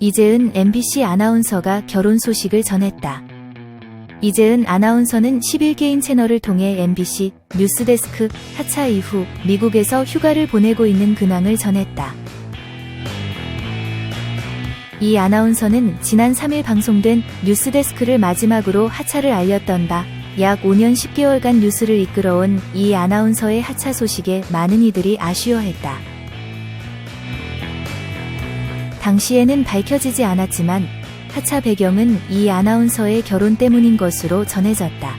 이재은 MBC 아나운서가 결혼 소식을 전했다. 이재은 아나운서는 11개인 채널을 통해 MBC 뉴스데스크 하차 이후 미국에서 휴가를 보내고 있는 근황을 전했다. 이 아나운서는 지난 3일 방송된 뉴스데스크를 마지막으로 하차를 알렸던 바 약 5년 10개월간 뉴스를 이끌어온 이 아나운서의 하차 소식에 많은 이들이 아쉬워했다. 당시에는 밝혀지지 않았지만 하차 배경은 이 아나운서의 결혼 때문인 것으로 전해졌다.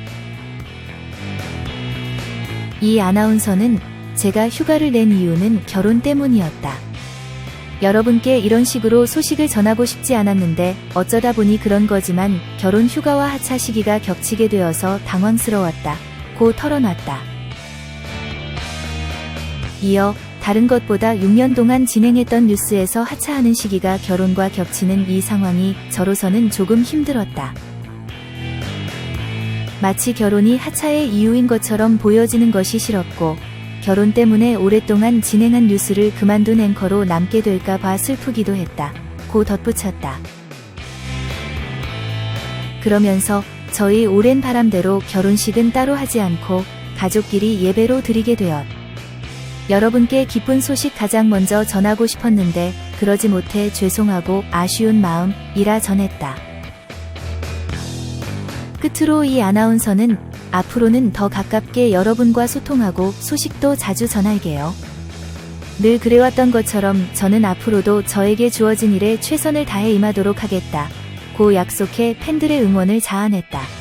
이 아나운서는 제가 휴가를 낸 이유는 결혼 때문이었다. 여러분께 이런 식으로 소식을 전하고 싶지 않았는데 어쩌다 보니 그런 거지만 결혼 휴가와 하차 시기가 겹치게 되어서 당황스러웠다. 고 털어놨다. 이어 다른 것보다 6년 동안 진행했던 뉴스에서 하차하는 시기가 결혼과 겹치는 이 상황이 저로서는 조금 힘들었다. 마치 결혼이 하차의 이유인 것처럼 보여지는 것이 싫었고, 결혼 때문에 오랫동안 진행한 뉴스를 그만둔 앵커로 남게 될까 봐 슬프기도 했다. 고 덧붙였다. 그러면서 저희 오랜 바람대로 결혼식은 따로 하지 않고 가족끼리 예배로 드리게 되었. 여러분께 기쁜 소식 가장 먼저 전하고 싶었는데 그러지 못해 죄송하고 아쉬운 마음이라 전했다. 끝으로 이 아나운서는 앞으로는 더 가깝게 여러분과 소통하고 소식도 자주 전할게요. 늘 그래왔던 것처럼 저는 앞으로도 저에게 주어진 일에 최선을 다해 임하도록 하겠다. 고 약속해 팬들의 응원을 자아냈다.